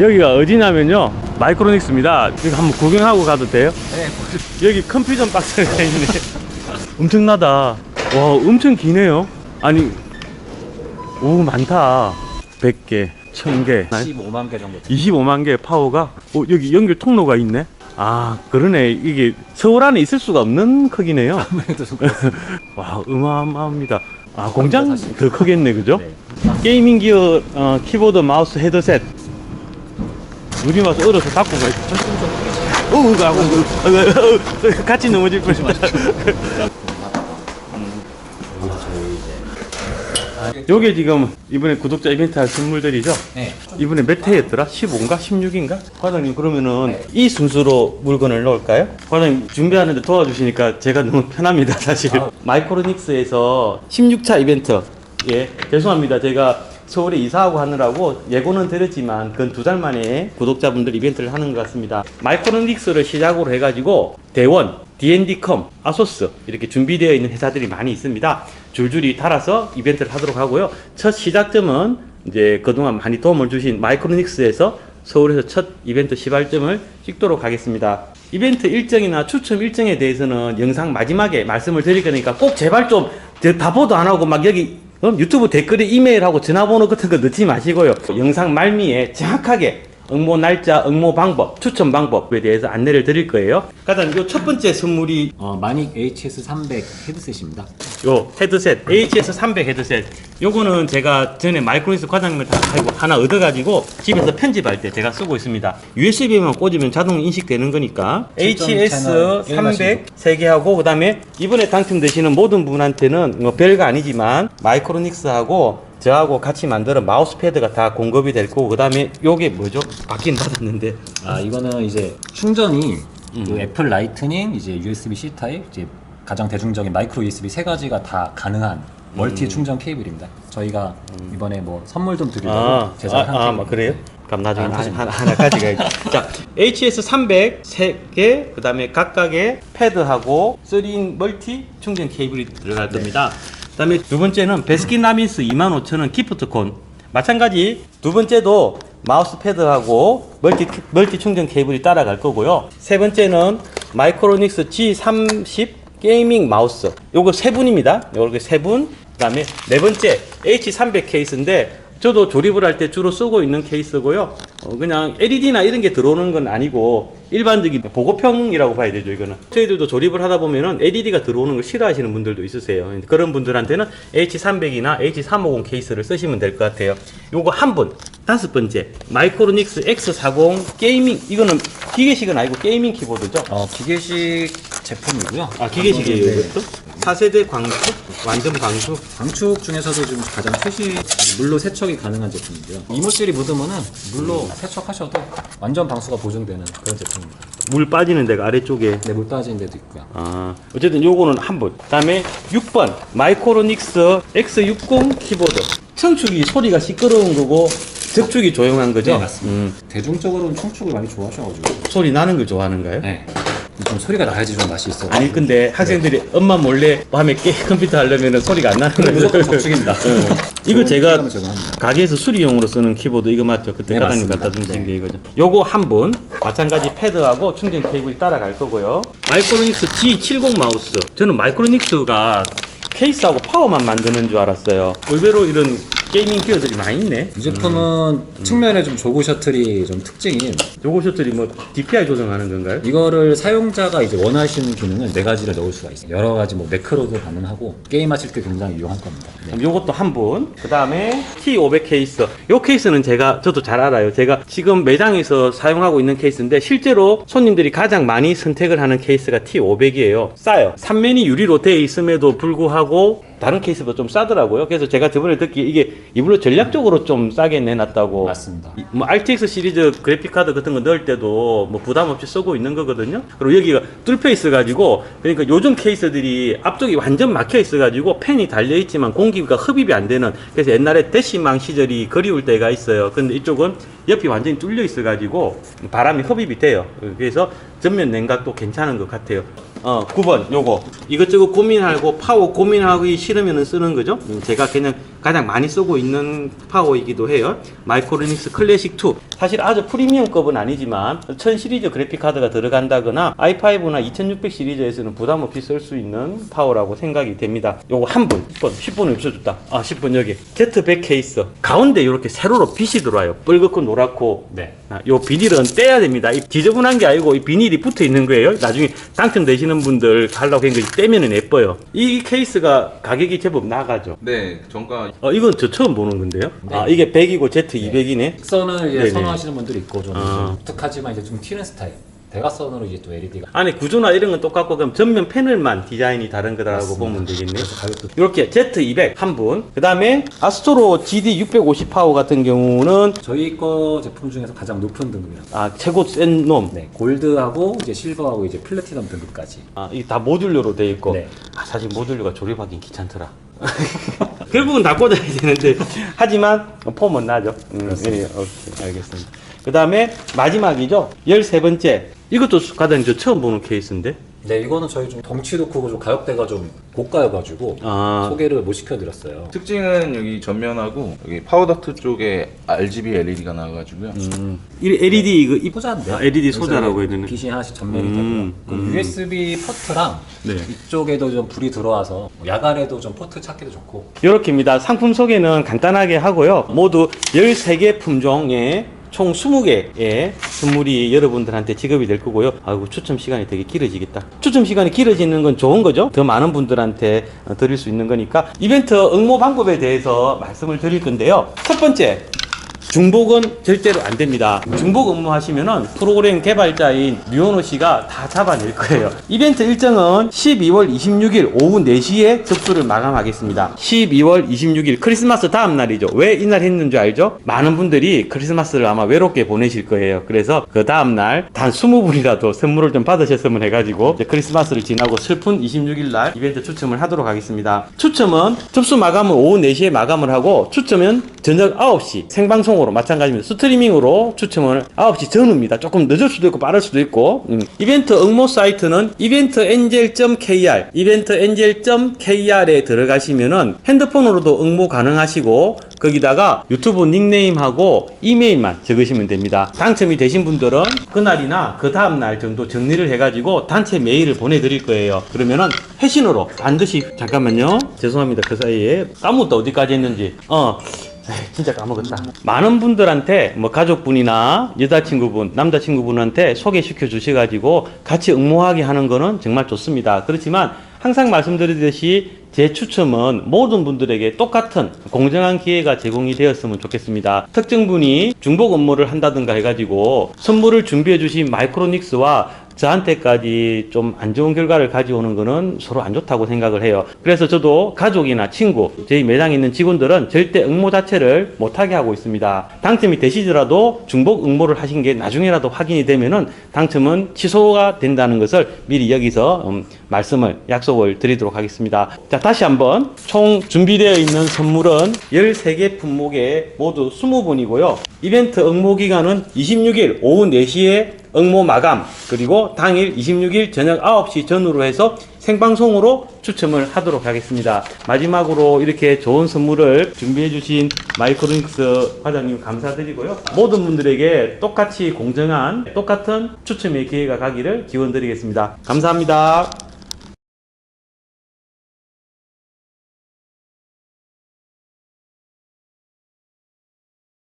여기가 어디냐면요 마이크로닉스입니다 여기 한번 구경하고 가도 돼요? 네. 여기 컴퓨터 박스가 있네 엄청나다 와 엄청 기네요 아니 오 많다 100개 1000개 15만 개 정도. 25만 개의 파워가 어, 여기 연결 통로가 있네 아 그러네 이게 서울 안에 있을 수가 없는 크기네요 아무래도. 와 어마어마합니다 아 공장 더 크겠네 그죠? 네. 게이밍 기어 어, 키보드 마우스 헤드셋 우리 와서 얼어서 닦고 가 어우 가고 어, 같이 넘어질 뻔했다 요게 지금 이번에 구독자 이벤트 할 선물들이죠? 네. 이번에 몇 회였더라? 15인가? 16인가? 과장님 그러면은 이 순서로 물건을 넣을까요? 과장님 준비하는데 도와주시니까 제가 너무 편합니다 사실 아. 마이크로닉스에서 16차 이벤트 예 죄송합니다 제가 서울에 이사하고 하느라고 예고는 드렸지만 그건 두 달 만에 구독자분들 이벤트를 하는 것 같습니다. 마이크로닉스를 시작으로 해가지고 대원, D&D컴, 아소스 이렇게 준비되어 있는 회사들이 많이 있습니다. 줄줄이 달아서 이벤트를 하도록 하고요. 첫 시작점은 이제 그동안 많이 도움을 주신 마이크로닉스에서 서울에서 첫 이벤트 시발점을 찍도록 하겠습니다. 이벤트 일정이나 추첨 일정에 대해서는 영상 마지막에 말씀을 드릴 거니까 꼭 제발 좀 바보도 안 하고 막 여기 어? 유튜브 댓글에 이메일하고 전화번호 같은 거 넣지 마시고요. 영상 말미에 정확하게 응모 날짜, 응모 방법, 추첨 방법에 대해서 안내를 드릴 거예요. 가장 요 첫 번째 선물이 어, 마닉 HS300 헤드셋입니다. 요 헤드셋 HS300 헤드셋 요거는 제가 전에 마이크로니스 과장님을 다 하고 하나 얻어가지고 집에서 편집할 때 제가 쓰고 있습니다 USB만 꽂으면 자동 인식되는 거니까 7점 채널 HS300 게임하시는 3개 하고 그 다음에 이번에 당첨되시는 모든 분한테는 뭐 별거 아니지만 마이크로닉스하고 저하고 같이 만드는 마우스패드가 다 공급이 될 거고 그 다음에 요게 뭐죠? 받긴 받았는데 아 이거는 이제 충전이 음. 그 애플 라이트닝, 이제 USB-C 타입, 이제 가장 대중적인 마이크로 USB 세 가지가 다 가능한 멀티 충전 케이블입니다. 저희가 이번에 뭐 선물 좀 드리려고 음. 아, 제작한 아, 아, 케이블. 뭐 그래요? 그럼 나중에 안 하나, 터집니다. 하나, 하나 가져가야지. 자, HS300 3개, 그 다음에 각각의 패드하고 3인 멀티 충전 케이블이 들어갈 겁니다. 그 다음에 두 번째는 베스킨라빈스 25,000원 기프트콘. 마찬가지 두 번째도 마우스 패드하고 멀티, 멀티 충전 케이블이 따라갈 거고요. 세 번째는 마이크로닉스 G30 게이밍 마우스. 요거 세 분입니다. 요렇게 세 분. 그 다음에 네 번째 H300 케이스인데 저도 조립을 할 때 주로 쓰고 있는 케이스고요. 어, 그냥 LED나 이런 게 들어오는 건 아니고 일반적인 보고평이라고 봐야 되죠, 이거는. 저희들도 조립을 하다 보면은 LED가 들어오는 걸 싫어하시는 분들도 있으세요. 그런 분들한테는 H300이나 H350 케이스를 쓰시면 될 것 같아요. 요거 한 분. 다섯 번째, 마이크로닉스 X40 게이밍, 이거는 기계식은 아니고 게이밍 키보드죠. 어, 기계식 제품이고요. 아, 기계식이에요, 네. 이것도? 4세대 광축, 완전 광축. 방축 중에서도 지금 가장 최신 물로 세척이 가능한 제품이고요. 이물질이 묻으면은 물로 세척하셔도 완전 방수가 보존되는 그런 제품입니다. 물 빠지는 데가 아래쪽에 네, 물 빠지는 데도 있고요. 아, 어쨌든 요거는 한 분. 그다음에 6번 마이크로닉스 X60 키보드. 청축이 소리가 시끄러운 거고 적축이 조용한 거죠? 네, 맞습니다. 음, 대중적으로는 청축을 많이 좋아하셔가지고 소리 나는 걸 좋아하는가요? 네. 좀 소리가 나야지 좀 맛이 있어. 아니 근데 학생들이 엄마 몰래 밤에 깨 컴퓨터 하려면 소리가 안 나는 거죠. 무조건 적축입니다. 이거 제가. 가게에서 수리용으로 쓰는 키보드 이거 맞죠? 그때 네, 과장님 맞습니다. 갖다 주신 네. 게 이거죠. 요거 한 분, 마찬가지 패드하고 충전 케이블이 따라갈 거고요. 마이크로닉스 G70 마우스. 저는 마이크로닉스가 케이스하고 파워만 만드는 줄 알았어요. 의외로 이런 게이밍 기어들이 많이 있네. 이 제품은 측면에 좀 조그 셔틀이 좀 특징인 요거 셔틀이 뭐 DPI 조정하는 건가요? 이거를 사용자가 이제 원하시는 기능을 네 가지를 넣을 수가 있어요. 여러 가지 뭐 매크로도 가능하고 게임하실 때 굉장히 유용할 겁니다. 네. 그럼 요것도 한 분. 그 다음에 T500 케이스. 요 케이스는 제가, 저도 잘 알아요. 제가 지금 매장에서 사용하고 있는 케이스인데 실제로 손님들이 가장 많이 선택을 하는 케이스가 T500이에요. 싸요. 3면이 유리로 되어 있음에도 불구하고 다른 케이스보다 좀 싸더라고요. 그래서 제가 저번에 듣기 이게 이불로 전략적으로 좀 싸게 내놨다고. 맞습니다. 이- 뭐 RTX 시리즈 그래픽 카드 같은 거 넣을 때도 뭐 부담 없이 쓰고 있는 거거든요. 그리고 여기가 뚫혀 있어 가지고 그러니까 요즘 케이스들이 앞쪽이 완전 막혀 있어 가지고 팬이 달려 있지만 공기가 흡입이 안 되는 그래서 옛날에 대시망 시절이 그리울 때가 있어요. 근데 이쪽은 옆이 완전히 뚫려 있어 가지고 바람이 흡입이 돼요. 그래서 전면 냉각도 괜찮은 것 같아요. 어, 9번 요거 이것저것 고민하고 파워 고민하기 싫으면 쓰는 거죠. 음, 제가 그냥 가장 많이 쓰고 있는 파워이기도 해요. 마이크로닉스 클래식 2 사실 아주 프리미엄급은 아니지만 1000 시리즈 그래픽 카드가 들어간다거나 i5나 2600 시리즈에서는 부담 없이 쓸 수 있는 파워라고 생각이 됩니다. 요거 한 분, 10분, 10분을 없어줬다. 아, 10분 여기. Z100 케이스. 가운데 이렇게 세로로 빛이 들어와요. 빨갛고 노랗고. 네. 아, 요 비닐은 떼야 됩니다. 이 지저분한 게 아니고 이 비닐이 붙어 있는 거예요. 나중에 당첨되시는 분들 하려고 한거 떼면은 예뻐요. 이 케이스가 가격이 제법 나가죠. 네, 정가 어, 이건 저 처음 보는 건데요. 아, 이게 100이고 Z200이네. 특선을 이제 네네. 선호하시는 분들이 있고 좀 아. 독특하지만 이제 좀 튀는 스타일. 대각선으로 이제 또 LED가 안에 구조나 이런 건 똑같고 그럼 전면 패널만 디자인이 다른 거라고 보면 되겠네요. 그래서 가격도 이렇게 Z200 한 분. 그 다음에 아스트로 GD650 파워 같은 경우는 저희 거 제품 중에서 가장 높은 등급이라. 아, 최고 센 놈. 네, 골드하고 이제 실버하고 이제 플래티넘 등급까지. 아, 이게 다 모듈러로 돼 있고. 네. 아, 사실 모듈러가 조립하기 귀찮더라. 결국은 다 꽂아야 되는데. 하지만 폼은 나죠. 음, 예, 오케이, 알겠습니다. 그 다음에 마지막이죠. 13번째. 이것도 가장 저 처음 보는 케이스인데. 네, 이거는 저희 좀 덩치도 크고 좀 가격대가 좀 고가여가지고 아. 소개를 못 시켜드렸어요. 특징은 여기 전면하고 여기 파워덕트 쪽에 RGB LED가 나와가지고요. 이 LED 이거 이 소자인데. 아, LED 소자라고 그래서 했는데. 빛이 하나씩 전면이 음, 되고요. 그 USB 포트랑 네. 이쪽에도 좀 불이 들어와서 야간에도 좀 포트 찾기도 좋고 이렇게입니다. 상품 소개는 간단하게 하고요. 모두 13개 품종의 총 20개의 선물이 여러분들한테 지급이 될 거고요. 아이고, 추첨 시간이 되게 길어지겠다. 추첨 시간이 길어지는 건 좋은 거죠. 더 많은 분들한테 어, 드릴 수 있는 거니까. 이벤트 응모 방법에 대해서 말씀을 드릴 건데요. 첫 번째. 중복은 절대로 안 됩니다. 중복 업무 하시면은 프로그램 개발자인 류현호 씨가 다 잡아낼 거예요. 이벤트 일정은 12월 26일 오후 4시에 접수를 마감하겠습니다. 12월 26일 크리스마스 다음 날이죠. 왜 이날 했는 줄 알죠? 많은 분들이 크리스마스를 아마 외롭게 보내실 거예요. 그래서 그 다음 날 단 20분이라도 선물을 좀 받으셨으면 해가지고 크리스마스를 지나고 슬픈 26일 날 이벤트 추첨을 하도록 하겠습니다. 추첨은 접수 마감은 오후 4시에 마감을 하고 추첨은 저녁 9시 생방송 으로 마찬가지입니다. 스트리밍으로 추첨을 9시 전후입니다. 조금 늦을 수도 있고 빠를 수도 있고 음. 이벤트 응모 사이트는 이벤트엔젤.kr 이벤트엔젤.kr에 들어가시면은 핸드폰으로도 응모 가능하시고 거기다가 유튜브 닉네임하고 이메일만 적으시면 됩니다. 당첨이 되신 분들은 그날이나 그 다음날 정도 정리를 해가지고 단체 메일을 보내드릴 거예요. 그러면은 회신으로 반드시 잠깐만요. 죄송합니다. 그 사이에 까먹었다 어디까지 했는지. 어. 진짜 까먹었다. 많은 분들한테 뭐 가족분이나 여자친구분, 남자친구분한테 소개시켜 주셔가지고 같이 응모하게 하는 거는 정말 좋습니다. 그렇지만 항상 말씀드리듯이 제 추첨은 모든 분들에게 똑같은 공정한 기회가 제공이 되었으면 좋겠습니다. 특정 분이 중복 업무를 한다든가 해가지고 선물을 준비해 주신 마이크로닉스와 저한테까지 좀 안 좋은 결과를 가져오는 거는 서로 안 좋다고 생각을 해요. 그래서 저도 가족이나 친구, 저희 매장에 있는 직원들은 절대 응모 자체를 못하게 하고 있습니다. 당첨이 되시더라도 중복 응모를 하신 게 나중에라도 확인이 되면은 당첨은 취소가 된다는 것을 미리 여기서 음, 말씀을 약속을 드리도록 하겠습니다. 자, 다시 한번 총 준비되어 있는 선물은 13개 품목에 모두 20분이고요. 이벤트 응모 기간은 26일 오후 4시에 응모 마감 그리고 당일 26일 저녁 9시 전후로 해서 생방송으로 추첨을 하도록 하겠습니다. 마지막으로 이렇게 좋은 선물을 준비해 주신 마이크로닉스 과장님 감사드리고요. 모든 분들에게 똑같이 공정한 똑같은 추첨의 기회가 가기를 기원드리겠습니다. 감사합니다.